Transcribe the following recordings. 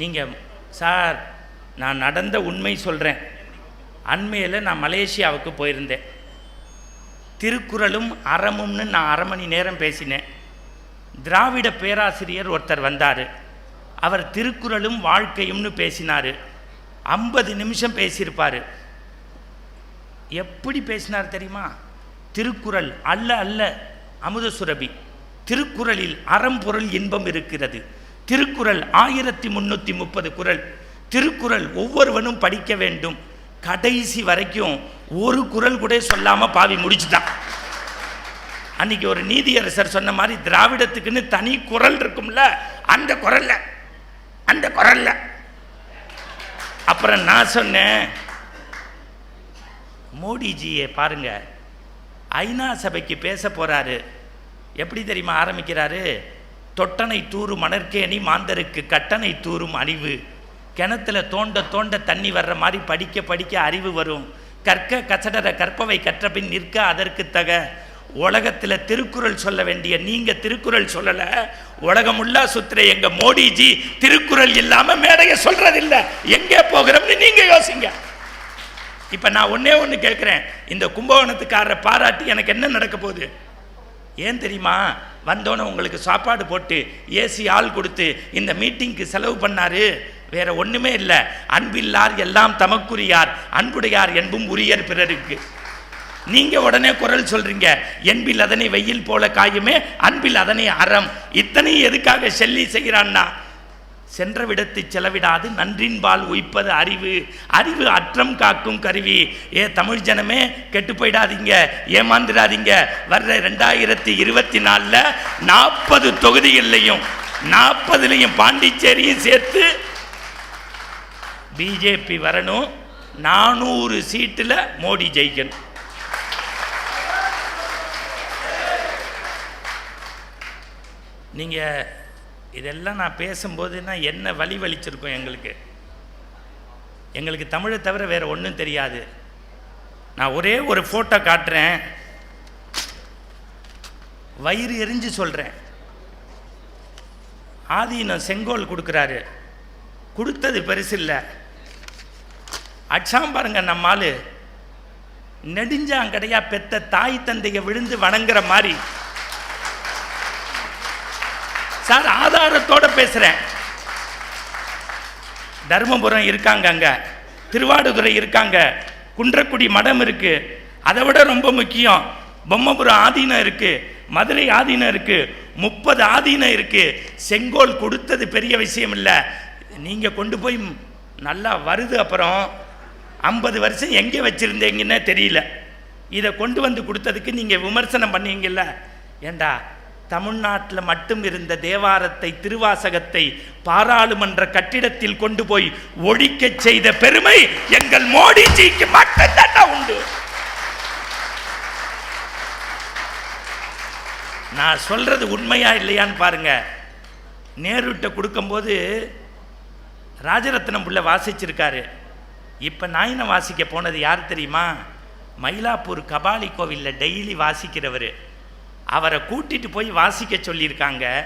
நீங்கள் சார் நான் நடந்த உண்மை சொல்கிறேன் அண்மையில் நான் மலேசியாவுக்கு போயிருந்தேன். திருக்குறளும் அறமும்னு நான் அரை மணி நேரம் பேசினேன். திராவிட பேராசிரியர் ஒருத்தர் வந்தார். அவர் திருக்குறளும் வாழ்க்கையும்னு பேசினார். ஐம்பது நிமிஷம் பேசியிருப்பார். எப்படி பேசினார் தெரியுமா? திருக்குறள் அல்ல அல்ல அமுத சுரபி திருக்குறளில் அறம்பொருள் இன்பம் இருக்கிறது. திருக்குறள் ஆயிரத்தி முன்னூற்றி முப்பது குறள். திருக்குறள் ஒவ்வொருவனும் படிக்க வேண்டும். கடைசி வரைக்கும் ஒரு குறள் கூட சொல்லாமல் பாவி முடிச்சுதான் அன்னைக்கு ஒரு நீதியரசர் சொன்ன மாதிரி திராவிடத்துக்குன்னு தனி குரல் இருக்கும்ல அந்த குரல்ல அந்த குரல்ல அப்புறம் நான் சொன்னேன் மோடிஜியை பாருங்க ஐநா சபைக்கு பேச போறாரு. எப்படி தெரியுமா ஆரம்பிக்கிறாரு? தொட்டனை தூறும் மணற்கேணி மாந்தருக்கு கட்டணை தூறும் அறிவு கிணத்துல தோண்ட தோண்ட தண்ணி வர்ற மாதிரி படிக்க படிக்க அறிவு வரும். கற்க கசடர கற்பவை கற்றபின் நிற்க அதற்கு தக. உலகத்தில் திருக்குறள் சொல்ல வேண்டிய நீங்கள் திருக்குறள் சொல்லலை. உலகமுள்ளா சுத்துற எங்கள் மோடிஜி திருக்குறள் இல்லாமல் மேடையை சொல்கிறதில்ல எங்கே போகிறோம்னு நீங்கள் யோசிங்க. இப்போ நான் ஒன்றே ஒன்று கேட்குறேன். இந்த கும்பகோணத்துக்காரரை பாராட்டி எனக்கு என்ன நடக்க போகுது? ஏன் தெரியுமா? வந்தோன்னே உங்களுக்கு சாப்பாடு போட்டு ஏசி ஆள் கொடுத்து இந்த மீட்டிங்க்கு செலவு பண்ணார். வேற ஒன்றுமே இல்லை. அன்பில்லார் எல்லாம் தமக்குரியார். அன்புடையார் என்பும் உரியர் பிறருக்கு. நீங்க உடனே குரல் சொல்றீங்க. என்பில் அதனை வெயில் போல காயுமே அன்பில் அதனை அறம். இத்தனை எதுக்காக செல்லி செய்கிறான்னா? சென்ற விடத்தை செலவிடாது நன்றின்பால் உய்ப்பது அறிவு. அறிவு அற்றம் காக்கும் கருவி. ஏ தமிழ் ஜனமே கெட்டு போயிடாதீங்க ஏமாந்துடாதீங்க. வர்ற ரெண்டாயிரத்தி இருபத்தி நாலில் நாற்பது தொகுதிகள்லையும் நாற்பதுலையும் பாண்டிச்சேரியும் சேர்த்து பிஜேபி வரணும். நானூறு சீட்டில் மோடி ஜெயிக்கணும். நீங்கள் இதெல்லாம் நான் பேசும்போதுன்னா என்ன வழி வலிச்சிருக்கோம் எங்களுக்கு? எங்களுக்கு தமிழை தவிர வேறு ஒன்றும் தெரியாது. நான் ஒரே ஒரு ஃபோட்டோ காட்டுறேன். வயிறு எரிஞ்சு சொல்கிறேன் ஆதீனம் செங்கோல் கொடுக்குறாரு. கொடுத்தது பெருசு இல்லை. அச்சாம் பாருங்க நம்மால் நெடுஞ்சாங்கடையா பெத்த தாய் தந்தையை விழுந்து வணங்குற மாதிரி. சார் ஆதாரத்தோட பேசுறேன். தர்மபுரம் இருக்காங்க அங்க. திருவாடுதுறை இருக்காங்க. குன்றக்குடி மடம் இருக்கு. அதை விட ரொம்ப முக்கியம். பொம்மபுரம் ஆதீனம் இருக்கு. மதுரை ஆதீனம் இருக்கு. முப்பது ஆதீனம் இருக்கு. செங்கோல் கொடுத்தது பெரிய விஷயம் இல்லை. நீங்க கொண்டு போய் நல்லா வருது அப்புறம் ஐம்பது வருஷம் எங்கே வச்சிருந்தீங்கன்னே தெரியல. இதை கொண்டு வந்து கொடுத்ததுக்கு நீங்கள் விமர்சனம் பண்ணீங்கல்ல. ஏண்டா தமிழ்நாட்டில் மட்டும் இருந்த தேவாரத்தை திருவாசகத்தை பாராளுமன்ற கட்டிடத்தில் கொண்டு போய் ஒழிக்கச் செய்த பெருமை எங்கள் மோடிஜிக்கு மட்டும்தான் உண்டு. நான் சொல்றது உண்மையா இல்லையான்னு பாருங்க. நேருட்ட கொடுக்கும்போது ராஜரத்னம் புள்ள வாசிச்சிருக்காரு. இப்போ நாயினை வாசிக்க போனது யார் தெரியுமா? மயிலாப்பூர் கபாலி கோவிலில் டெய்லி வாசிக்கிறவர். அவரை கூட்டிட்டு போய் வாசிக்க சொல்லியிருக்காங்க.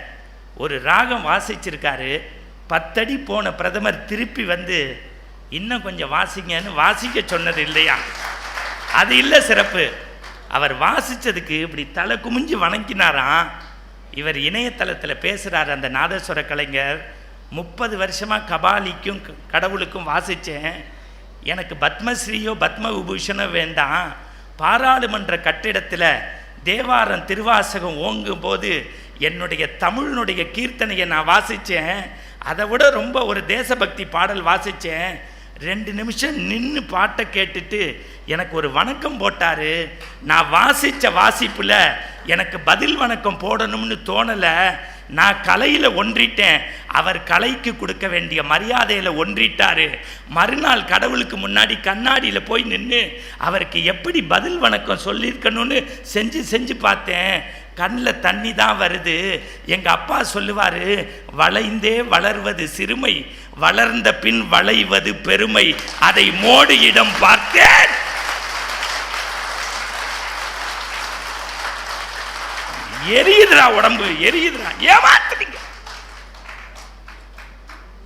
ஒரு ராகம் வாசிச்சிருக்காரு. பத்தடி போன பிரதமர் திருப்பி வந்து இன்னும் கொஞ்சம் வாசிங்கன்னு வாசிக்க சொன்னது இல்லையா? அது இல்லை சிறப்பு. அவர் வாசித்ததுக்கு இப்படி தலை குமிஞ்சு வணங்கினாராம். இவர் இணையதளத்தில் பேசுகிறார் அந்த நாதஸ்வர கலைஞர். முப்பது வருஷமாக கபாலிக்கும் க- கடவுளுக்கும் வாசித்தேன் எனக்கு பத்மஸ்ரீயோ பத்ம விபூஷணோ வேண்டாம். பாராளுமன்ற கட்டிடத்தில் தேவாரம் திருவாசகம் ஓங்கும் போது என்னுடைய தமிழனுடைய கீர்த்தனையை நான் வாசித்தேன் அதை விட ரொம்ப ஒரு தேசபக்தி பாடல் வாசித்தேன் ரெண்டு நிமிஷம் நின்று பாட்டை கேட்டுட்டு எனக்கு ஒரு வணக்கம் போட்டார். நான் வாசித்த வாசிப்பில் எனக்கு பதில் வணக்கம் போடணும்னு தோணலை. நான் கலையில் ஒன்றிட்டேன். அவர் கலைக்கு கொடுக்க வேண்டிய மரியாதையில் ஒன்றிட்டார். மறுநாள் கடவுளுக்கு முன்னாடி கண்ணாடியில் போய் நின்று அவருக்கு எப்படி பதில் வணக்கம் சொல்லியிருக்கணும்னு செஞ்சு செஞ்சு பார்த்தேன். கண்ணில் தண்ணி தான் வருது. எங்கள் அப்பா சொல்லுவார் வளைந்தே வளர்வது சிறுமை வளர்ந்த பின் வளைவது பெருமை. அதை மோடியிடம் பார்த்தேன். எரியுதுடா உடம்பு எரியுதுடா. ஏமாத்துறீங்க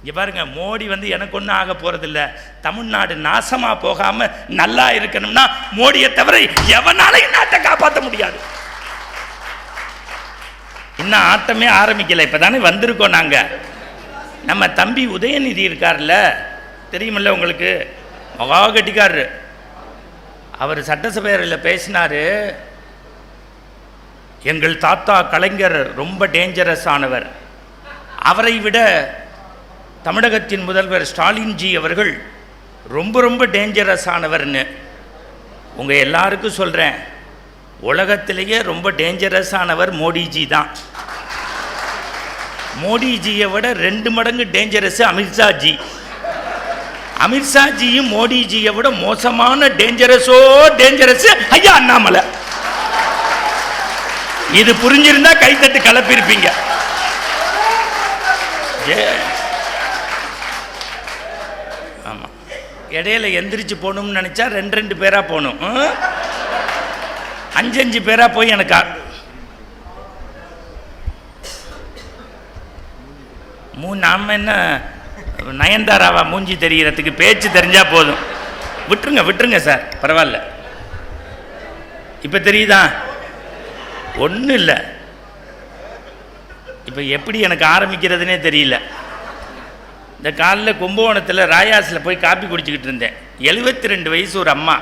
இங்கே பாருங்க மோடி வந்து எனக்கு ஒன்றும் ஆக போகிறதில்ல தமிழ்நாடு நாசமாக போகாமல் நல்லா இருக்கணும்னா மோடியை தவிர எவனாலையும் நாட்டை காப்பாற்ற முடியாது. இன்னும் ஆட்டமே ஆரம்பிக்கலை இப்போ தானே வந்திருக்கோம் நாங்கள் நம்ம தம்பி உதயநிதி இருக்கார்ல தெரியுமில்ல உங்களுக்கு? மகா கட்டிக்காரரு. அவர் சட்டசபையில் பேசினார் எங்கள் தாத்தா கலைஞர் ரொம்ப டேஞ்சரஸ் ஆனவர். அவரை விட தமிழகத்தின் முதல்வர் ஸ்டாலின்ஜி அவர்கள் ரொம்ப ரொம்ப டேஞ்சரஸ் ஆனவர்னு. உங்கள் எல்லாருக்கும் சொல்கிறேன் உலகத்திலேயே ரொம்ப டேஞ்சரஸானவர் மோடிஜி தான். மோடிஜியை விட ரெண்டு மடங்கு டேஞ்சரஸ் அமித்ஷாஜி அமித்ஷாஜியும் மோடிஜியை விட மோசமான டேஞ்சரஸோ டேஞ்சரஸ் ஐயா அண்ணாமலை. இது புரிஞ்சிருந்தா கைத்தட்டு கலப்பிருப்பீங்க. ஏ. ஆமாம் இடையில எந்திரிச்சு போகணும்னு நினச்சா ரெண்டு ரெண்டு பேராக போகணும். அஞ்சு அஞ்சு பேராக போய் எனக்கு மூ நாம என்ன நயன்தாராவா மூஞ்சி தெரிகிறதுக்கு பேச்சு தெரிஞ்சா போதும். விட்டுருங்க விட்டுருங்க சார் பரவாயில்ல. இப்போ தெரியுதா? ஒன்றும் இல்லை. இப்போ எப்படி எனக்கு ஆரம்பிக்கிறதுனே தெரியல. இந்த காலில் கும்பகோணத்தில் ராயாஸில் போய் காப்பி குடிச்சிக்கிட்டு இருந்தேன். எழுபத்தி ரெண்டு வயசு ஒரு அம்மா.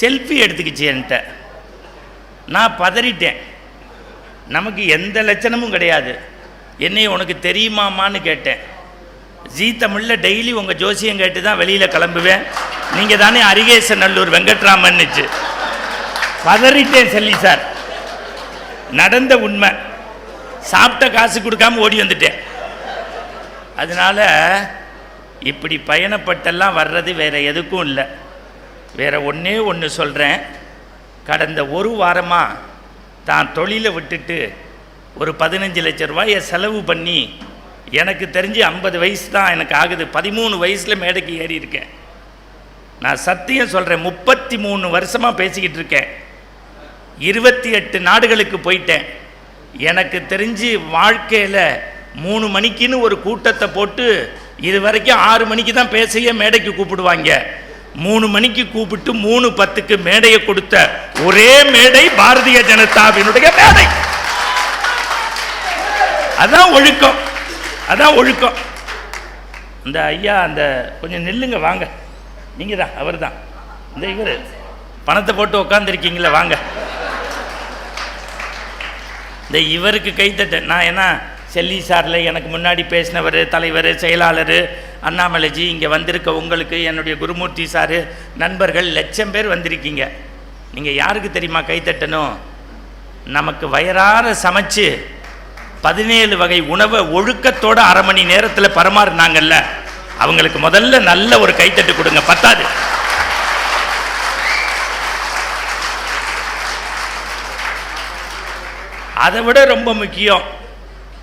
செல்ஃபி எடுத்துக்கிச்சு என்கிட்ட. நான் பதறிட்டேன். நமக்கு எந்த லட்சணமும் கிடையாது. என்னை உனக்கு தெரியுமாமான்னு கேட்டேன். ஜீ தமிழில் டெய்லி உங்கள் ஜோசியம் கேட்டு தான் வெளியில் கிளம்புவேன். நீங்கள் தானே அரிகேச நல்லூர் வெங்கட்ராமன்னுச்சு. பதறிட்டேன் செல்லி சார். நடந்த உண்மை. சாப்பிட்ட காசு கொடுக்காம ஓடி வந்துட்டேன். அதனால இப்படி பயணப்பட்டெல்லாம் வர்றது வேறு எதுக்கும் இல்லை. வேறு ஒன்றே ஒன்று சொல்கிறேன் கடந்த ஒரு வாரமாக தான் தொழிலை விட்டுட்டு ஒரு பதினஞ்சு லட்ச ரூபாயை செலவு பண்ணி எனக்கு தெரிஞ்சு ஐம்பது வயசு தான் எனக்கு ஆகுது. பதிமூணு வயசில் மேடைக்கு ஏறி இருக்கேன். நான் சத்தியம் சொல்கிறேன் முப்பத்தி மூணு வருஷமாக பேசிக்கிட்டு இருக்கேன். இருபத்தி எட்டு நாடுகளுக்கு போயிட்டேன். எனக்கு தெரிஞ்சு வாழ்க்கையில் மூணு மணிக்குன்னு ஒரு கூட்டத்தை போட்டு இது வரைக்கும் ஆறு மணிக்கு தான் பேசையே மேடைக்கு கூப்பிடுவாங்க. மூணு மணிக்கு கூப்பிட்டு மூணு பத்துக்கு மேடையை கொடுத்த ஒரே மேடை பாரதிய ஜனதாவினுடைய மேடை. அதான் ஒழுக்கம். அதான் ஒழுக்கம். இந்த ஐயா அந்த கொஞ்சம் நெல்லுங்க வாங்க. நீங்கள் தான் அவர் தான். இந்த இவர். பணத்தை போட்டு உட்காந்துருக்கீங்களே வாங்க. இந்த இவருக்கு கைத்தட்ட நான் என்ன செல்லி சாரில் எனக்கு முன்னாடி பேசினவர் தலைவர் செயலாளர் அண்ணாமலைஜி இங்கே வந்திருக்க உங்களுக்கு என்னுடைய குருமூர்த்தி சார் நண்பர்கள் லட்சம் பேர் வந்திருக்கீங்க. நீங்கள் யாருக்கு தெரியுமா கைத்தட்டணும் நமக்கு வயறார சமைச்சு பதினேழு வகை உணவை ஒழுக்கத்தோட அரை மணி நேரத்தில் பரமாறுனாங்கல்ல அவங்களுக்கு முதல்ல நல்ல ஒரு கைத்தட்டு கொடுங்க பத்தாது. அதை விட ரொம்ப முக்கியம்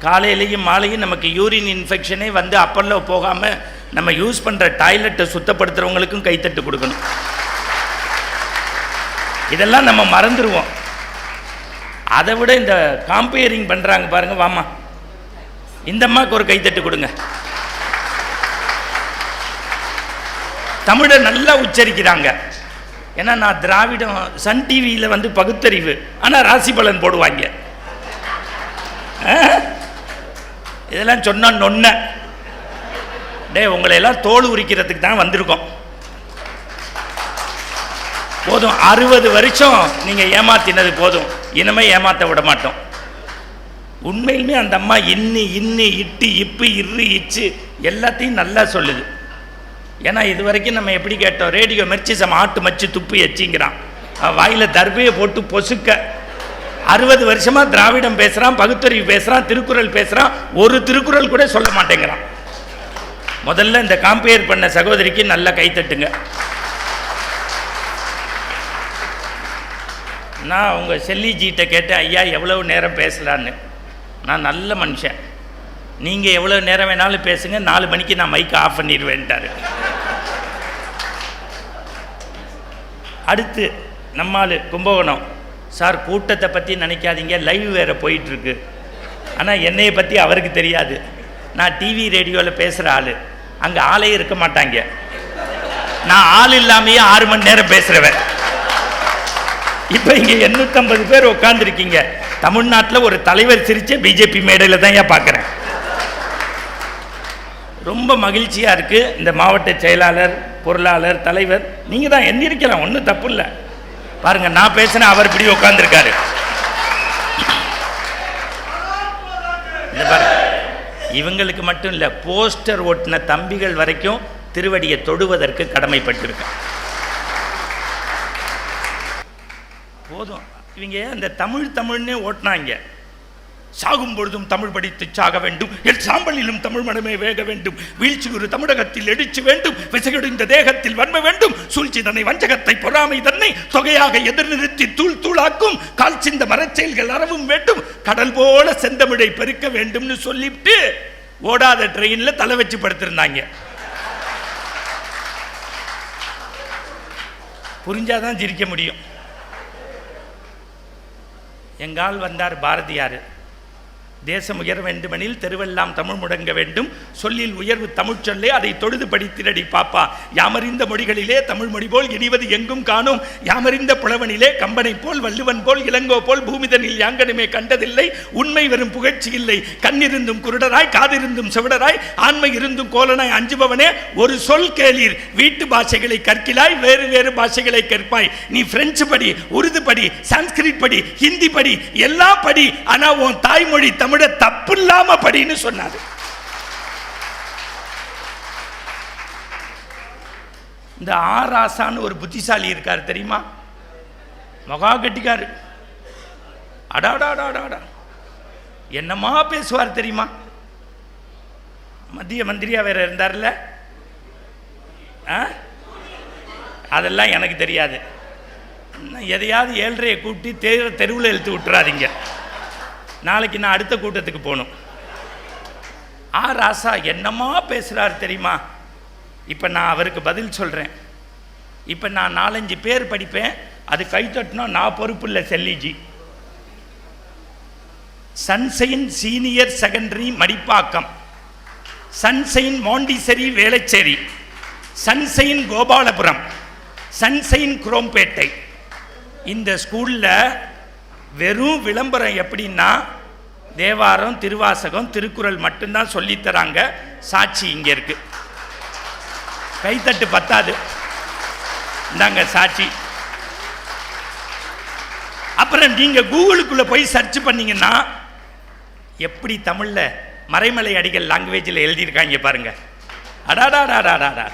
காலையிலையும் மாலையும் நமக்கு யூரின் இன்ஃபெக்ஷனே வந்து அப்பல்ல போகாமல் நம்ம யூஸ் பண்ணுற டாய்லெட்டை சுத்தப்படுத்துகிறவங்களுக்கும் கைத்தட்டு கொடுக்கணும். இதெல்லாம் நம்ம மறந்துடுவோம் அதை விட இந்த காம்பேரிங் பண்ணுறாங்க பாருங்க வாமா இந்த அம்மாவுக்கு ஒரு கைத்தட்டு கொடுங்க. தமிழை நல்லா உச்சரிக்கிறாங்க. ஏன்னா நான் திராவிடம் சன் டிவியில் வந்து பகுத்தறிவு ஆனால் ராசி பலன் போடுவாங்க. ஆ? இதெல்லாம் சொன்னா நொன்ன டே உங்களை எல்லாம் தோல் உரிக்கிறதுக்கு தான் வந்திருக்கோம். போதும் அறுபது வருஷம் நீங்கள் ஏமாத்தினது போதும். இனிமே ஏமாத்த விட மாட்டோம். உண்மையிலுமே அந்த அம்மா இன்னி இன்னி இட்டு இப்பு இரு இச்சு எல்லாத்தையும் நல்லா சொல்லுது. ஏன்னா இது வரைக்கும் நம்ம எப்படி கேட்டோம் ரேடியோ மெர்ச்சி சம ஆட்டு மச்சு துப்பு எச்சிங்கிறான். வாயில் வாயில தர்பையை போட்டு பொசுக்க. அறுபது வருஷமா திராவிடம் பேசுறான் பகுத்தறிவு பேசுறான் திருக்குறள் பேசுறான் ஒரு திருக்குறள் கூட சொல்ல மாட்டேங்கிறான். முதல்ல இந்த காம்பேர் பண்ண சகோதரிக்கு நல்ல கைத்தட்டுங்க நான் உங்கள் செல்லிஜிகிட்ட கேட்டேன் ஐயா எவ்வளவு நேரம் பேசலான்னு? நான் நல்ல மனுஷன். நீங்கள் எவ்வளோ நேரம் வேணாலும் பேசுங்க நாலு மணிக்கு நான் மைக்கை ஆஃப் பண்ணிடுவேன்ட்டாரு. அடுத்து நம்மால் கும்பகோணம். சார் கூட்டத்தை பற்றி நினைக்காதீங்க லைவ் வேறு போயிட்டுருக்கு. ஆனால் என்னையை பற்றி அவருக்கு தெரியாது. நான் டிவி ரேடியோவில் பேசுகிற ஆள். அங்கே ஆளே இருக்க மாட்டாங்க. நான் ஆள் இல்லாமையே ஆறு மணி நேரம் பேசுகிறவன் இப்போ இங்கே எண்ணூற்றம்பது பேர் உட்காந்துருக்கீங்க தமிழ்நாட்டில் ஒரு தலைவர் சிரிச்ச பிஜேபி மேடையில் தான் ஏன் பார்க்குறேன் ரொம்ப மகிழ்ச்சியாக இருக்குது இந்த மாவட்ட செயலாளர் பொருளாளர் தலைவர். நீங்கள் தான் எண்ணிருக்கலாம் ஒன்றும் தப்பு இல்லை. பாருங்கள் நான் பேசினேன் அவர் இப்படி உட்காந்துருக்காரு இவங்களுக்கு மட்டும் இல்லை போஸ்டர் ஒட்டின தம்பிகள் வரைக்கும் திருவடியை தொடுவதற்கு கடமைப்பட்டிருக்க போதும். இவங்க அந்த தமிழ் தமிழ்னே ஓட்டினாங்க? சாகும் பொழுதும் தமிழ் படித்து சாக வேண்டும். என் சாம்பலிலும் தமிழ் மனமே வேக வேண்டும். வீழ்ச்சி ஒரு தமிழகத்தில் எடிச்சு வேண்டும். விசையடைந்த தேகத்தில் வன்ம வேண்டும். சூழ்ச்சி தன்னை வஞ்சகத்தை பொறாமை தன்னை தொகையாக எதிர்நிறுத்தி தூள் தூளாக்கும். கால் சிந்த மரச்செயல்கள் அறவும் வேண்டும். கடல் போல செந்தமிழை பெருக்க வேண்டும்னு சொல்லிட்டு ஓடாத ட்ரெயின்ல தலை வச்சு படுத்திருந்தாங்க. புரிஞ்சாதான் சிரிக்க முடியும். எங்கால் வந்தார் பாரதியார். தேசம் உயர வேண்டுமெனில் தெருவெல்லாம் தமிழ் முடங்க வேண்டும். சொல்லில் உயர்வு தமிழ் சொல்லே அதை தொழுது படித்திரடி பாப்பா. யாமறிந்த மொழிகளிலே தமிழ் மொழி போல் இனிவது எங்கும் காணும். யாமறிந்த புலவனிலே கம்பனை போல் வள்ளுவன் போல் இளங்கோ போல் பூமிதனில் யாங்கனுமே கண்டதில்லை. உண்மை வரும் புகழ்ச்சி இல்லை. கண்ணிருந்தும் குருடராய் காதிருந்தும் செவிடராய் ஆண்மை இருந்தும் கோலனாய் அஞ்சுபவனே ஒரு சொல் கேளீர். வீட்டு பாஷைகளை கற்கிலாய் வேறு வேறு பாஷைகளை கற்பாய். நீ பிரெஞ்சு படி உருது படி சான்ஸ்கிரிட் படி ஹிந்தி படி எல்லாம் படி. ஆனா உன் தாய்மொழி தமிழ் தப்பு இல்லாம படின்னு சொன்னாரு. இந்த ஆராசான்னு ஒரு புத்திசாலி இருக்கார் தெரியுமா? மகா கட்டிக்காரு. அடாடாடாடாடா. என்னமா பேசுவார் தெரியுமா? மத்திய மந்திரியா வேற இருந்தார்ல? ஆ? அதெல்லாம் எனக்கு தெரியாது. எதையாவது ஏழ்றையை கூட்டி தெரு தெருவில் இழுத்து விட்டுறாதீங்க. நாளைக்கு நான் அடுத்த கூட்டத்துக்கு போகணும். ஆ ராசா என்னமா பேசுகிறார் தெரியுமா? இப்போ நான் அவருக்கு பதில் சொல்கிறேன் இப்போ நான் நாலஞ்சு பேர் படிப்பேன். அது கைத்தட்டினா நான் பொறுப்பு இல்லை செல்லிஜி. Sunshine senior secondary Madipakkam. Sunshine montessori Velachery. Sunshine Gopalapuram. Sunshine Chromepet. இந்த ஸ்கூலில் வெறும் விளம்பரம் எப்படின்னா தேவாரம் திருவாசகம் திருக்குறள் மட்டும்தான் சொல்லித் தராங்க. சாட்சி இங்கே இருக்கு. கைத்தட்டு பத்தாது. இந்தாங்க சாட்சி. அப்புறம் நீங்கள் கூகுளுக்குள்ளே போய் சர்ச் பண்ணீங்கன்னா எப்படி தமிழில் மறைமலை அடிகள் லாங்குவேஜில் எழுதியிருக்காங்க பாருங்க. அடாடாடாடாடாடா.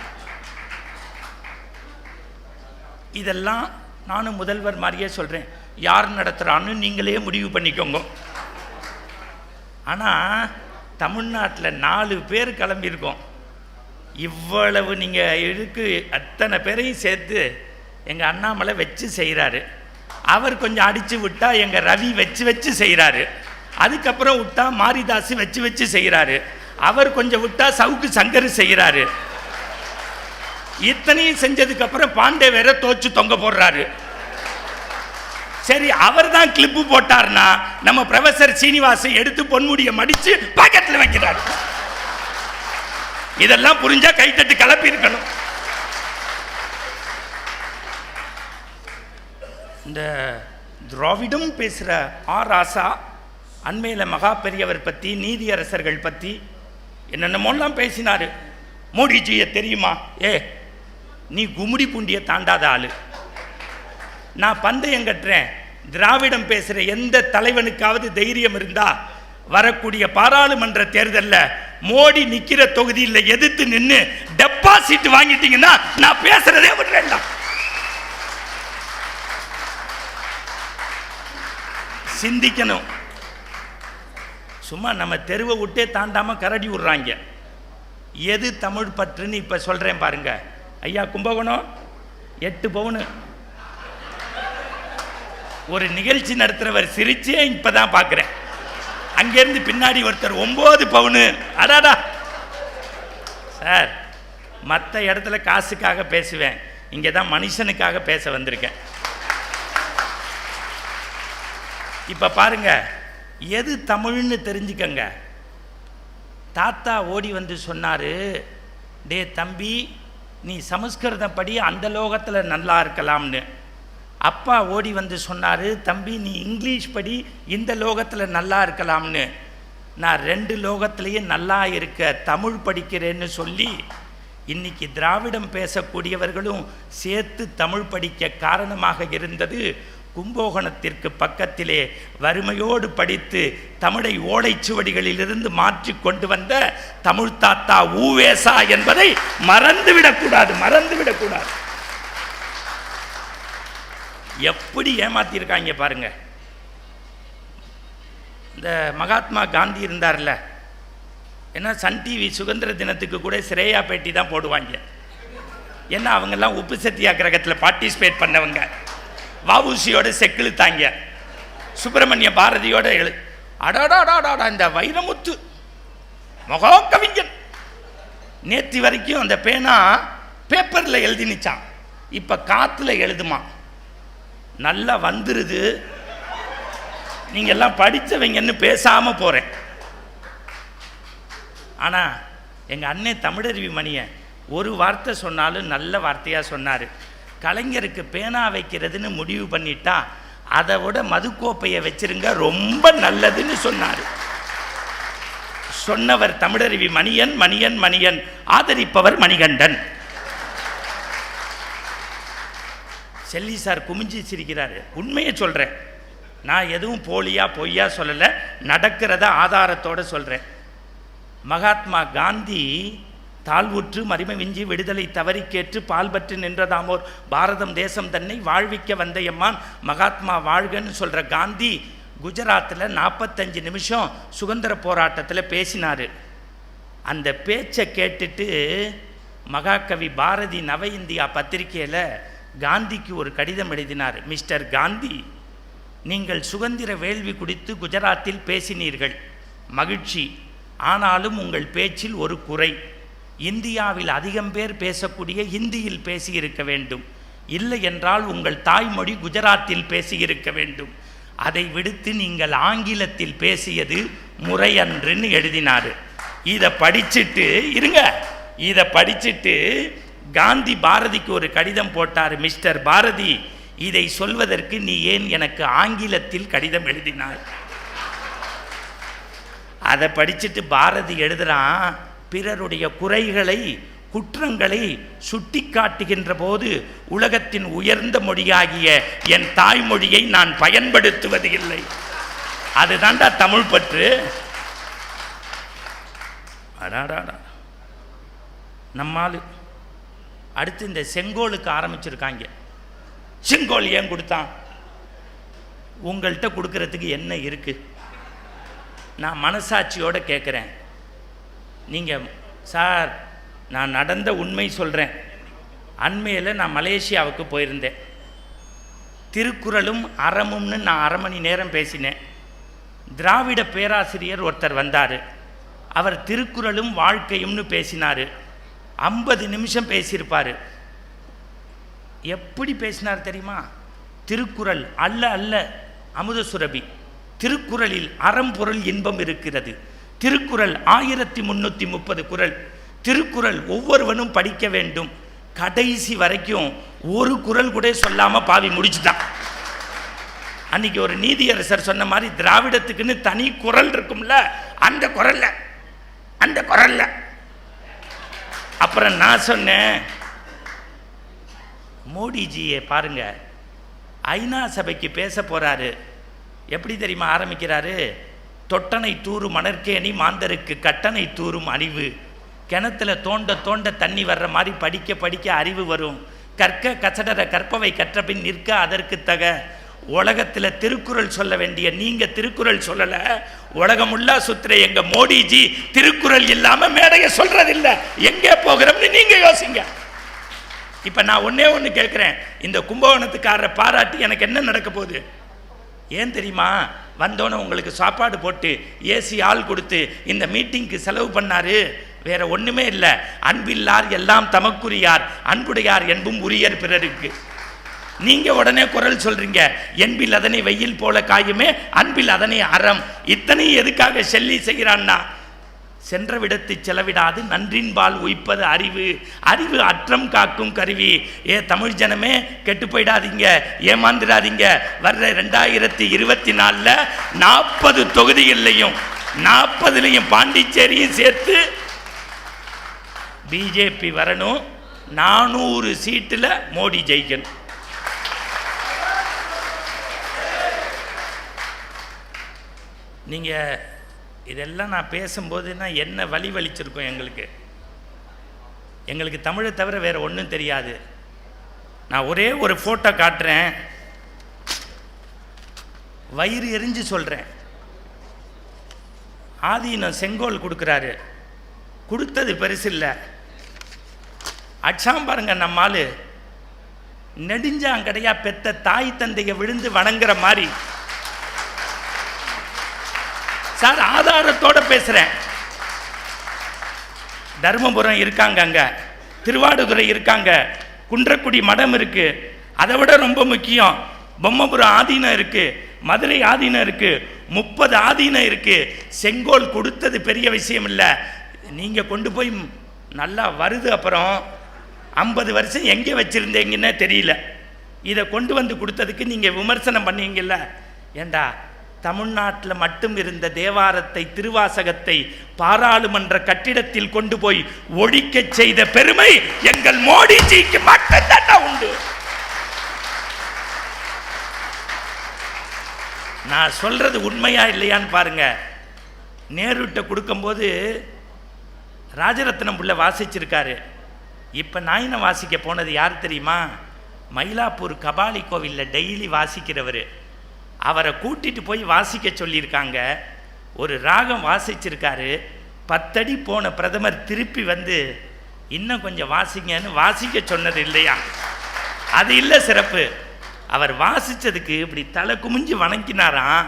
இதெல்லாம் நானும் முதல்வர் மாதிரியே சொல்கிறேன் யார் நடத்துகிறான்னு நீங்களே முடிவு பண்ணிக்கோங்க. ஆனால் தமிழ்நாட்டில் நாலு பேர் கிளம்பியிருக்கோம். இவ்வளவு நீங்கள் இருக்கு அத்தனை பேரையும் சேர்த்து எங்கள் அண்ணாமலை வச்சு செய்கிறாரு அவர் கொஞ்சம் அடித்து விட்டா எங்கள் ரவி வச்சு வச்சு செய்கிறாரு அதுக்கப்புறம் விட்டா மாரிதாஸ் வச்சு வச்சு செய்கிறாரு அவர் கொஞ்சம் விட்டால் சவுக்கு சங்கர் செய்கிறாரு இத்தனையும் செஞ்சதுக்கப்புறம் பாண்டே வேற தோச்சு தொங்க போடுறாரு. சரி அவர் தான் கிளிப்பு போட்டார்னா நம்ம ப்ரொஃபசர் சீனிவாசன் எடுத்து பொன்முடியை மடிச்சு பாக்கெட்ல வைக்கிறாரு. இதெல்லாம் புரிஞ்சா கைத்தட்டு கலப்பி இருக்கணும். இந்த திராவிடம் பேசுகிற ஆர் ராசா அண்மையில் மகா பெரியவர் பற்றி நீதியரசர்கள் பற்றி என்னென்னமோலாம் பேசினார்? மோடிஜியை தெரியுமா? ஏ நீ கும்மிடி பூண்டியை தாண்டாத ஆளு. நான் பந்தயம் கட்டுறேன். திராவிடம் பேசுகிற எந்த தலைவனுக்காவது தைரியம் இருந்தா வரக்கூடிய பாராளுமன்ற தேர்தலில் மோடி நிக்கிற தொகுதியில் எதிர்த்து நின்று டெபாசிட் வாங்கிட்டீங்கன்னா நான் பேசுறதே விடுறேன்டா. சிந்திக்கணும். சும்மா நம்ம தெருவை விட்டே தாண்டாம கரடி விடுறாங்க. எது தமிழ் பற்றுன்னு இப்போ சொல்கிறேன் பாருங்க. ஐயா கும்பகோணம்? எட்டு பவுனு. ஒரு நிகழ்ச்சி நடத்துகிறவர் சிரிச்சே இப்போ தான் பார்க்குறேன் அங்கேருந்து பின்னாடி ஒருத்தர் ஒம்பது பவுனு. அடாடா. சார் மற்ற இடத்துல காசுக்காக பேசுவேன். இங்கே தான் மனுஷனுக்காக பேச வந்திருக்கேன். இப்போ பாருங்க எது தமிழ்னு தெரிஞ்சுக்கங்க. தாத்தா ஓடி வந்து சொன்னார் டே தம்பி நீ சமஸ்கிருதம் படி அந்த லோகத்தில் நல்லா இருக்கலாம்னு. அப்பா ஓடி வந்து சொன்னார் தம்பி நீ இங்கிலீஷ் படி இந்த லோகத்தில் நல்லா இருக்கலாம்னு. நான் ரெண்டு லோகத்திலையும் நல்லா இருக்க தமிழ் படிக்கிறேன்னு சொல்லி இன்னைக்கு திராவிடம் பேசக்கூடியவர்களும் சேர்த்து தமிழ் படிக்க காரணமாக இருந்தது. கும்பகோணத்திற்கு பக்கத்திலே வறுமையோடு படித்து தமிழை ஓலைச்சுவடிகளிலிருந்து மாற்றி கொண்டு வந்த தமிழ் தாத்தா ஊவேசா என்பதை மறந்துவிடக்கூடாது மறந்துவிடக்கூடாது. எப்படி ஏமாத்திருக்காங்க பாருங்க. இந்த மகாத்மா காந்தி இருந்தார்ல ஏன்னா சன் டிவி சுதந்திர தினத்துக்கு கூட சிரேயா பேட்டி தான் போடுவாங்க. ஏன்னா அவங்கெல்லாம் உப்பு சத்தியாகிரகத்தில் பார்ட்டிசிபேட் பண்ணவங்க. வவுசியோட செக்கிழுத்தாங்க. சுப்பிரமணிய பாரதியோட எழு அடாடாடாடாடா இந்த வைரமுத்து. மகா கவிஞன். நேற்று வரைக்கும் அந்த பேனா பேப்பரில் எழுதி நிச்சான் இப்போ காற்றுல எழுதுமா நல்லா வந்துருது. நீங்க எல்லாம் படித்தவங்கன்னு பேசாமல் போகிறேன் ஆனால் எங்கள் அண்ணே தமிழருவி மணியன் ஒரு வார்த்தை சொன்னாலும் நல்ல வார்த்தையாக சொன்னார். கலைஞருக்கு பேனா வைக்கிறதுன்னு முடிவு பண்ணிட்டா அதை விட மதுக்கோப்பையை வச்சிருங்க ரொம்ப நல்லதுன்னு சொன்னார். சொன்னவர் தமிழருவி மணியன் மணியன் மணியன் ஆதரிப்பவர் மணிகண்டன். செல்லி சார் குமிஞ்சி சிரிக்கிறாரு. உண்மையை சொல்கிறேன் நான் எதுவும் போலியா பொய்யா சொல்லலை. நடக்கிறத ஆதாரத்தோட சொல்கிறேன் மகாத்மா காந்தி தாழ்வுற்று மரிமை விஞ்சி விடுதலை தவறி கேட்டு பால் பற்று நின்றதாமோர் பாரதம் தேசம் தன்னை வாழ்விக்க வந்தையம்மான் மகாத்மா வாழ்கன்னு சொல்கிற காந்தி குஜராத்தில் நாற்பத்தஞ்சு நிமிஷம் சுதந்திர போராட்டத்தில் பேசினார். அந்த பேச்சை கேட்டுட்டு மகாகவி பாரதி நவ இந்தியா பத்திரிகையில் காந்திக்கு ஒரு கடிதம் எழுதினார் மிஸ்டர் காந்தி நீங்கள் சுதந்திர வேள்வி குறித்து குஜராத்தில் பேசினீர்கள். மகிழ்ச்சி. ஆனாலும் உங்கள் பேச்சில் ஒரு குறை. இந்தியாவில் அதிகம் பேர் பேசக்கூடிய ஹிந்தியில் பேசியிருக்க வேண்டும். இல்லை என்றால் உங்கள் தாய்மொழி குஜராத்தில் பேசியிருக்க வேண்டும். அதை விடுத்து நீங்கள் ஆங்கிலத்தில் பேசியது முறையன்றுன்னு எழுதினார். இதை படிச்சுட்டு இருங்க. இதை படிச்சுட்டு காந்தி பாரதிக்கு ஒரு கடிதம் போட்டார் மிஸ்டர் பாரதி இதை சொல்வதற்கு நீ ஏன் எனக்கு ஆங்கிலத்தில் கடிதம் எழுதினாய்? அதை படிச்சுட்டு பாரதி எழுதுறான் பிறருடைய குறைகளை குற்றங்களை சுட்டி காட்டுகின்ற போது உலகத்தின் உயர்ந்த மொழியாகிய என் தாய்மொழியை நான் பயன்படுத்துவது இல்லை. அதுதான்டா தமிழ் பற்று. அடாடாடா. நம்மால் அடுத்து இந்த செங்கோலுக்கு ஆரம்பிச்சிருக்காங்க. செங்கோல் ஏன் கொடுத்தான்? உங்கள்கிட்ட கொடுக்கறதுக்கு என்ன இருக்கு? நான் மனசாட்சியோட கேட்குறேன் நீங்கள் சார் நான் நடந்த உண்மை சொல்கிறேன் அண்மையில் நான் மலேசியாவுக்கு போயிருந்தேன். திருக்குறளும் அறமும்னு நான் அரை மணி நேரம் பேசினேன். திராவிட பேராசிரியர் ஒருத்தர் வந்தார். அவர் திருக்குறளும் வாழ்க்கையும்னு பேசினார். ஐம்பது நிமிஷம் பேசியிருப்பார். எப்படி பேசினார் தெரியுமா? திருக்குறள் அல்ல அல்ல அமுத சுரபி. திருக்குறளில் அறம்பொருள் இன்பம் இருக்கிறது. திருக்குறள் ஆயிரத்தி முந்நூற்றி முப்பது குறள். திருக்குறள் ஒவ்வொருவனும் படிக்க வேண்டும். கடைசி வரைக்கும் ஒரு குறள் கூட சொல்லாமல் பாவி முடிச்சுட்டான். அன்னைக்கு ஒரு நீதியரசர் சொன்ன மாதிரி திராவிடத்துக்குன்னு தனி குரல் இருக்கும்ல அந்த குரல்ல அந்த குரல்ல அப்புறம் நான் சொன்னேன் மோடிஜியை பாருங்க ஐநா சபைக்கு பேச போகிறாரு எப்படி தெரியுமா ஆரம்பிக்கிறாரு? தொட்டனை தூரும் மணற்கேணி மாந்தருக்கு கட்டணை தூரும் அறிவு கிணத்துல தோண்ட தோண்ட தண்ணி வர்ற மாதிரி படிக்க படிக்க அறிவு வரும். கற்க கசடர கற்பவை கற்றபின் நிற்க அதற்கு தக. உலகத்தில் திருக்குறள் சொல்ல வேண்டிய நீங்கள் திருக்குறள் சொல்லலை. உலகமுள்ளா சுத்துற எங்க மோடிஜி திருக்குறள் இல்லாமல் மேடையை சொல்கிறதில்ல எங்கே போகிறோம்னு நீங்கள் யோசிங்க. இப்போ நான் ஒன்றே ஒன்று கேட்குறேன். இந்த கும்பகோணத்துக்காரரை பாராட்டி எனக்கு என்ன நடக்க போகுது? ஏன் தெரியுமா? வந்தோன்னே உங்களுக்கு சாப்பாடு போட்டு ஏசி ஆள் கொடுத்து இந்த மீட்டிங்க்கு செலவு பண்ணாரு. வேற ஒன்றுமே இல்லை. அன்பில்லார் எல்லாம் தமக்குரியார். அன்புடையார் என்பும் உரியர் பிறருக்கு. நீங்க உடனே குரல் சொல்றீங்க என்பில் அதனை வெயில் போல காயுமே அன்பில் அதனை அறம். இத்தனை எதுக்காக செல்லி செய்கிறான்னா சென்ற விடத்து செலவிடாது நன்றின்பால் உய்ப்பது அறிவு அறிவு அற்றம் காக்கும் கருவி. ஏ தமிழ் ஜனமே கெட்டு போயிடாதீங்க ஏமாந்துடாதீங்க. வர்ற ரெண்டாயிரத்தி இருபத்தி நாலில் நாற்பது தொகுதிகள்லையும் நாற்பதுலையும் பாண்டிச்சேரியும் சேர்த்து பிஜேபி வரணும் நானூறு சீட்டில் மோடி ஜெயிக்கணும். நீங்கள் இதெல்லாம் நான் பேசும்போதுன்னா என்ன வழி வலிச்சிருக்கோம் எங்களுக்கு? எங்களுக்கு தமிழை தவிர வேறு ஒன்றும் தெரியாது. நான் ஒரே ஒரு ஃபோட்டோ காட்டுறேன். வயிறு எரிஞ்சு சொல்கிறேன் ஆதீனம் செங்கோல் கொடுக்குறாரு. கொடுத்தது பெருசு இல்லை. அச்சாம் பாருங்க நம்ம ஆளு நெடுஞ்சாங்கடையா பெத்த தாய் தந்தையை விழுந்து வணங்குற மாதிரி. சார் ஆதாரத்தோட பேசுறேன். தருமபுரம் இருக்காங்க அங்க. திருவாடுதுறை இருக்காங்க. குன்றக்குடி மடம் இருக்கு. அதை விட ரொம்ப முக்கியம். பொம்மபுரம் ஆதீனம் இருக்கு. மதுரை ஆதீனம் இருக்கு. முப்பது ஆதீனம் இருக்கு. செங்கோல் கொடுத்தது பெரிய விஷயம் இல்லை. நீங்க கொண்டு போய் நல்லா வருது அப்புறம் ஐம்பது வருஷம் எங்கே வச்சுருந்தீங்கன்னே தெரியல. இதை கொண்டு வந்து கொடுத்ததுக்கு நீங்கள் விமர்சனம் பண்ணீங்கல்ல. ஏண்டா தமிழ்நாட்டில் மட்டும் இருந்த தேவாரத்தை திருவாசகத்தை பாராளுமன்ற கட்டிடத்தில் கொண்டு போய் ஒழிக்க செய்த பெருமை எங்கள் மோடிஜிக்கு மட்டும்தான் உண்டு. நான் சொல்றது உண்மையா இல்லையான்னு பாருங்க. நேருட்ட கொடுக்கும்போது ராஜரத்னம் புள்ள வாசிச்சிருக்காரு. இப்போ நாயினை வாசிக்க போனது யார் தெரியுமா? மயிலாப்பூர் கபாலி கோவிலில் டெய்லி வாசிக்கிறவர். அவரை கூட்டிட்டு போய் வாசிக்க சொல்லியிருக்காங்க. ஒரு ராகம் வாசிச்சிருக்காரு. பத்தடி போன பிரதமர் திருப்பி வந்து இன்னும் கொஞ்சம் வாசிங்கன்னு வாசிக்க சொன்னது இல்லையா? அது இல்லை சிறப்பு. அவர் வாசித்ததுக்கு இப்படி தலை குமிஞ்சு வணங்கினாராம்.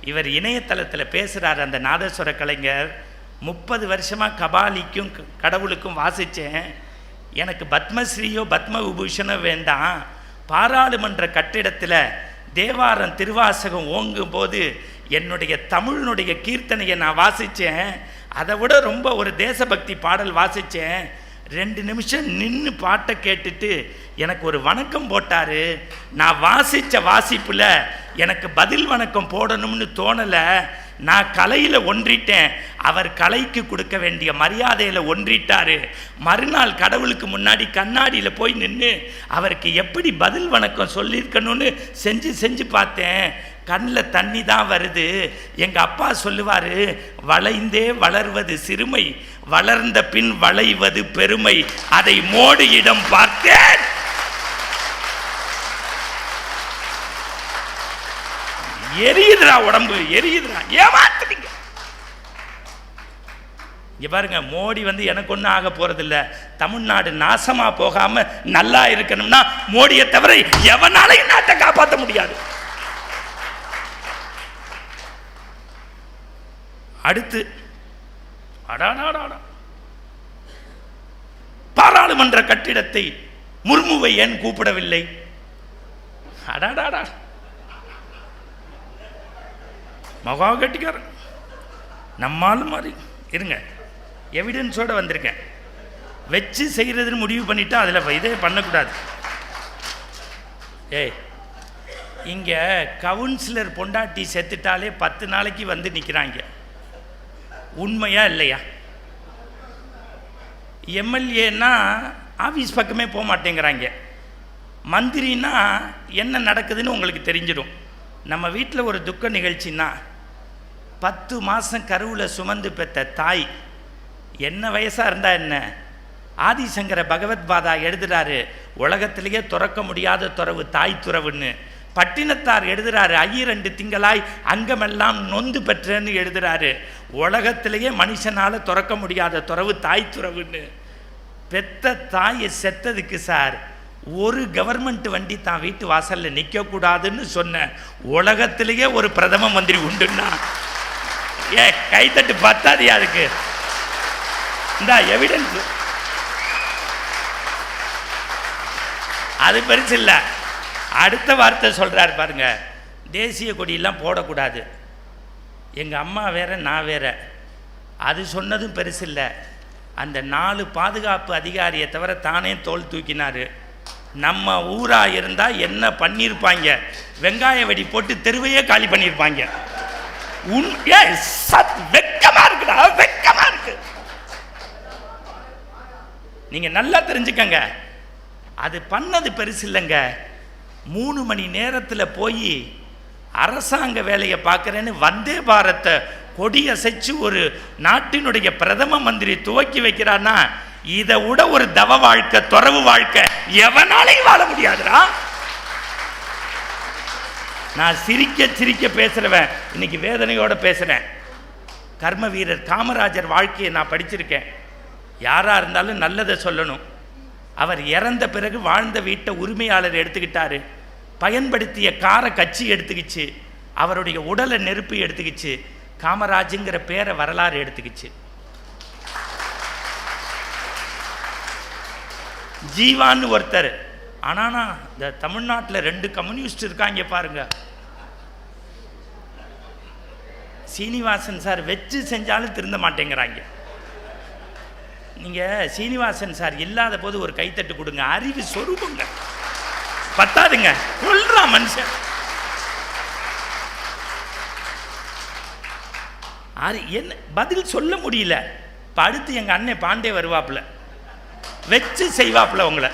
இவர் இணையதளத்தில் பேசுகிறார் அந்த நாதஸ்வர கலைஞர். முப்பது வருஷமாக கபாலிக்கும் க- கடவுளுக்கும் வாசித்தேன் எனக்கு பத்மஸ்ரீயோ பத்ம விபூஷணோ வேண்டாம். பாராளுமன்ற கட்டிடத்தில் தேவாரம் திருவாசகம் ஓங்கும் போது என்னுடைய தமிழினுடைய கீர்த்தனையை நான் வாசித்தேன் அதை விட ரொம்ப ஒரு தேசபக்தி பாடல் வாசித்தேன் ரெண்டு நிமிஷம் நின்று பாட்டை கேட்டுட்டு எனக்கு ஒரு வணக்கம் போட்டார். நான் வாசித்த வாசிப்பில் எனக்கு பதில் வணக்கம் போடணும்னு தோணலை. நான் கலையில் ஒன்றிட்டேன். அவர் கலைக்கு கொடுக்க வேண்டிய மரியாதையில் ஒன்றிட்டார். மறுநாள் கடவுளுக்கு முன்னாடி கண்ணாடியில் போய் நின்று அவருக்கு எப்படி பதில் வணக்கம் சொல்லியிருக்கணும்னு செஞ்சு செஞ்சு பார்த்தேன். கண்ணில் தண்ணி தான் வருது. எங்கள் அப்பா சொல்லுவார் வளைந்தே வளர்வது சிறுமை வளர்ந்த பின் வளைவது பெருமை. அதை மோடியிடம் பார்த்தேன். எரியுதுடா உடம்பு எரியுதுடா. ஏமாத்துறீங்க இங்க பாருங்க மோடி வந்து எனக்கு ஒன்றும் ஆக போறதில்ல. தமிழ்நாடு நாசமா போகாம நல்லா இருக்கணும்னா மோடியை தவிர எவனாலையும் நாட்டை காப்பாற்ற முடியாது. அடுத்து அடாடாடாடா. பாராளுமன்ற கட்டிடத்தை முர்முவை ஏன் கூப்பிடவில்லை? அடாடாடா. மகா கட்டிக்காரன். நம்மாலும் மாதிரி இருங்க. எவிடன்ஸோடு வந்திருக்கேன். வச்சு செய்கிறதுன்னு முடிவு பண்ணிட்டா அதில் இதே பண்ணக்கூடாது. ஏய் இங்கே கவுன்சிலர் பொண்டாட்டி செத்துட்டாலே பத்து நாளைக்கு வந்து நிற்கிறாங்க உண்மையா இல்லையா? எம்எல்ஏன்னா ஆஃபீஸ் பக்கமே போக மாட்டேங்கிறாங்க. மந்திரின்னா என்ன நடக்குதுன்னு உங்களுக்கு தெரிஞ்சிடும். நம்ம வீட்டில் ஒரு துக்க நிகழ்ச்சின்னா பத்து மாதம் கருவில் சுமந்து பெற்ற தாய் என்ன வயசாக இருந்தால் என்ன? ஆதிசங்கர பகவத்பாதா எழுதுறாரு உலகத்திலேயே துறக்க முடியாத துறவு தாய் துறவுன்னு. பட்டினத்தார் எழுதுறாரு ஐயிரண்டு திங்களாய் அங்கமெல்லாம் நொந்து பெற்றேன்னு எழுதுறாரு. உலகத்திலேயே மனுஷனால் துறக்க முடியாத துறவு தாய் துறவுன்னு. பெத்த தாயை செத்ததுக்கு சார் ஒரு கவர்மெண்ட் வண்டி தான் வீட்டு வாசலில் நிற்கக்கூடாதுன்னு சொன்ன உலகத்திலேயே ஒரு பிரதம மந்திரி உண்டுன்னா. ஏ கைத்தட்டு பத்தாதியா அதுக்கு? இந்த எவிடன்ஸ் அது பெருசு இல்லை. அடுத்த வார்த்தை சொல்கிறார் பாருங்க. தேசிய கொடியெல்லாம் போடக்கூடாது. எங்கள் அம்மா வேற நான் வேற. அது சொன்னதும் பெருசு இல்லை. அந்த நாலு பாதுகாப்பு அதிகாரியை தவிர தானே தோல் தூக்கினார். நம்ம ஊராக இருந்தால் என்ன பண்ணியிருப்பாங்க வெங்காய வெடி போட்டு தெருவையே காலி பண்ணியிருப்பாங்க உன் வெக்கமா இருக்குடா வெக்கமா இருக்கு. நீங்க நல்லா தெரிஞ்சுக்கங்க. அது பண்ணது பெருசு இல்லைங்க. மூணு மணி நேரத்தில் போய் அரசாங்க வேலையை பார்க்குறேன்னு வந்தே பாரத்தை கொடி அசைச்சு ஒரு நாட்டினுடைய பிரதம மந்திரி துவக்கி வைக்கிறான்னா இதை விட ஒரு தவ வாழ்க்கை துறவு வாழ்க்கை எவனாலையும் வாழ முடியாதுடா. நான் சிரிக்க சிரிக்க பேசுறவன். இன்னைக்கு வேதனையோட பேசுறேன். கர்ம வீரர் காமராஜர் வாழ்க்கையை நான் படிச்சிருக்கேன். யாரா இருந்தாலும் நல்லதை சொல்லணும். அவர் இறந்த பிறகு வாழ்ந்த வீட்டை உரிமையாளர் எடுத்துக்கிட்டாரு. பயன்படுத்திய காரை கட்சி எடுத்துக்கிச்சு. அவருடைய உடலை நெருப்பு எடுத்துக்கிச்சு. காமராஜுங்கிற பேரை வரலாறு எடுத்துக்கிச்சு. ஜீவான்னு ஒருத்தர். ஆனானா இந்த தமிழ்நாட்டில் ரெண்டு கம்யூனிஸ்ட் இருக்காங்க பாருங்கள் சீனிவாசன் சார் வச்சு செஞ்சாலும் திருந்த மாட்டேங்கிறாங்க. நீங்கள் சீனிவாசன் சார் இல்லாத போது ஒரு கைத்தட்டு கொடுங்க. அறிவு சொருபுங்க பத்தாதுங்க. சொல்கிறான் மனுஷன். அது என்ன பதில் சொல்ல முடியல. இப்போ அடுத்து எங்கள் அண்ணன் பாண்டே வருவாப்புல. வச்சு செய்வாப்புல உங்களை.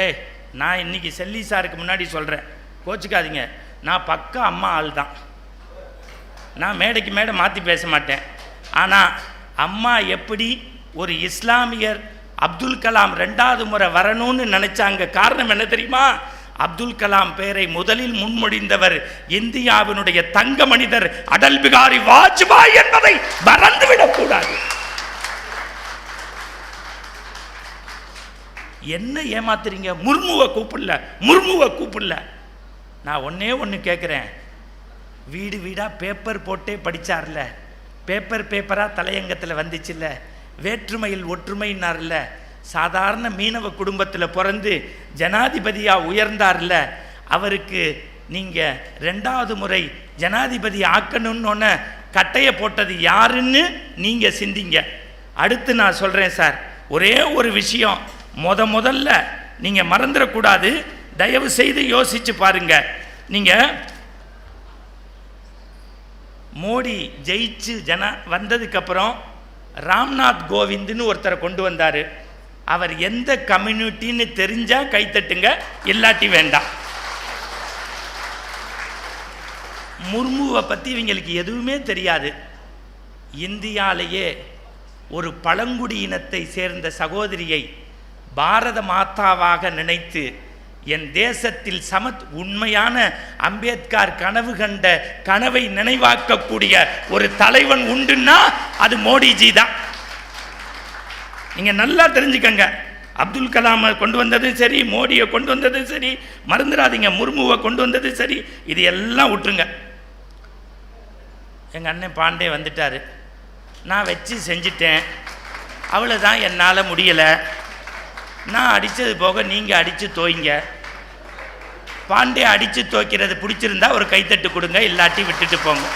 ஏய் நான் இன்னைக்கு செல்லி சாருக்கு முன்னாடி சொல்கிறேன் கோச்சிக்காதீங்க. நான் பக்கா அம்மா ஆள் தான் நான் மேடைக்கு மேடை மாற்றி பேச மாட்டேன். ஆனால் அம்மா எப்படி ஒரு இஸ்லாமியர் அப்துல் கலாம் ரெண்டாவது முறை வரணும்னு நினைச்சாங்க காரணம் என்ன தெரியுமா? அப்துல் கலாம் பெயரை முதலில் முன்மொழிந்தவர் இந்தியாவினுடைய தங்க மனிதர் அடல் பிகாரி வாஜ்பாய் என்பதை மறந்துவிடக்கூடாது என்ன ஏமாத்துறீங்க? முர்முவை கூப்பிடல முர்முவை கூப்பிடல. நான் ஒன்னே ஒன்று கேட்குறேன் வீடு வீடாக பேப்பர் போட்டே படித்தார்ல பேப்பர் பேப்பராக தலையங்கத்தில் வந்துச்சுல்ல. வேற்றுமையில் ஒற்றுமைன்னார்ல. சாதாரண மீனவ குடும்பத்தில் பிறந்து ஜனாதிபதியாக உயர்ந்தார்ல. அவருக்கு நீங்கள் ரெண்டாவது முறை ஜனாதிபதி ஆக்கணும்னு கட்டையை போட்டது யாருன்னு நீங்கள் சிந்திங்க. அடுத்து நான் சொல்கிறேன் சார். ஒரே ஒரு விஷயம். முத முதல்ல நீங்கள் மறந்துடக்கூடாது. தயவு செய்து யோசித்து பாருங்கள் நீங்கள் மோடி ஜெயிச்சு ஜன வந்ததுக்கப்புறம் ராம்நாத் கோவிந்துன்னு ஒருத்தரை கொண்டு வந்தார். அவர் எந்த கம்யூனிட்டின்னு தெரிஞ்சால் கைத்தட்டுங்க இல்லாட்டி வேண்டாம். முர்முவை பற்றி இவங்களுக்கு எதுவுமே தெரியாது. இந்தியாலேயே ஒரு பழங்குடியினத்தை சேர்ந்த சகோதரியை பாரத மாதாவாக நினைத்து என் தேசத்தில் சமத் உண்மையான அம்பேத்கர் கனவு கண்ட கனவை நினைவாக்கக்கூடிய ஒரு தலைவன் உண்டுன்னா அது மோடிஜி தான் நீங்க நல்லா தெரிஞ்சுக்கங்க. அப்துல் கலாமை கொண்டு வந்ததும் சரி மோடியை கொண்டு வந்ததும் சரி மறந்துடாதீங்க முர்முவை கொண்டு வந்ததும் சரி இது எல்லாம் விட்டுருங்க. எங்கள் அண்ணன் பாண்டே வந்துட்டார். நான் வச்சு செஞ்சிட்டேன். அவ்வளோதான் என்னால் முடியலை. நான் அடித்தது போக நீங்கள் அடித்து தோய்ங்க. பாண்டே அடித்து துவைக்கிறது பிடிச்சிருந்தா ஒரு கைத்தட்டு கொடுங்க இல்லாட்டி விட்டுட்டு போங்க.